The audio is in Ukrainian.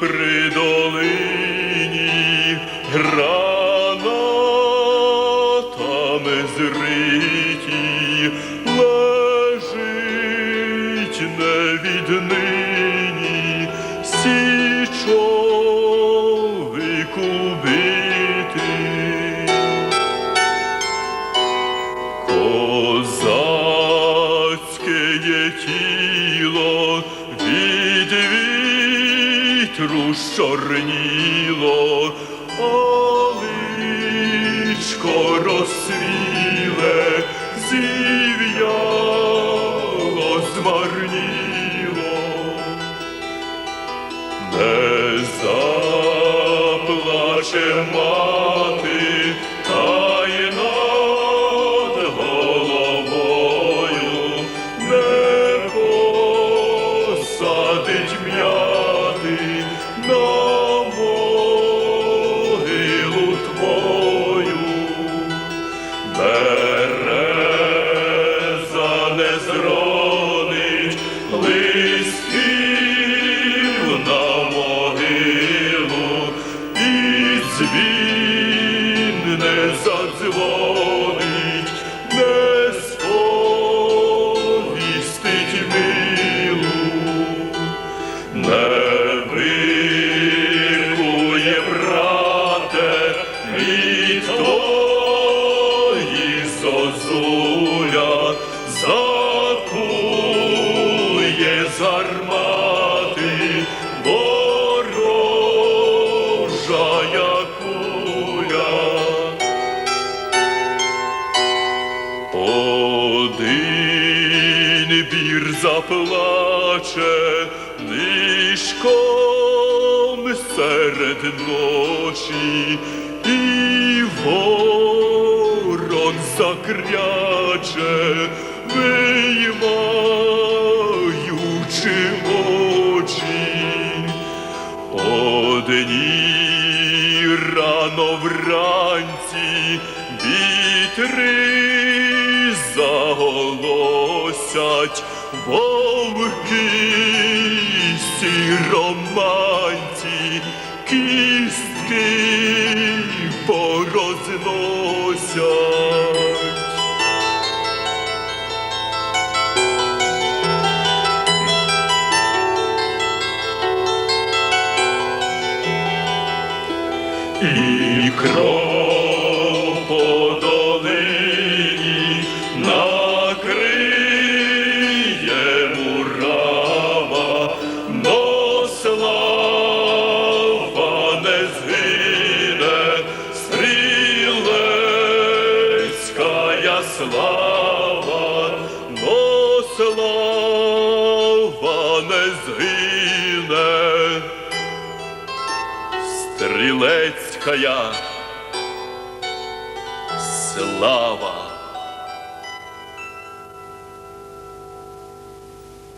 при долині гранатами зриті лежить невіднині січовик убитий. Козацьке є тіло від вітру щорніло, а личко розсвіле, зів'яло, змарніло. Не заплаче мати, не зронить листів на могилу, і дзвін не задзвонить, не сповістить милу. Не виркує, брате, від тої зозуля, заплаче нишком серед ночі, і ворон закряче, виймаючи очі. Одні рано вранці вітри заголосять, вовки сіроманці, кістки порозносять. І кров слава, но слава не згине стрілецька слава.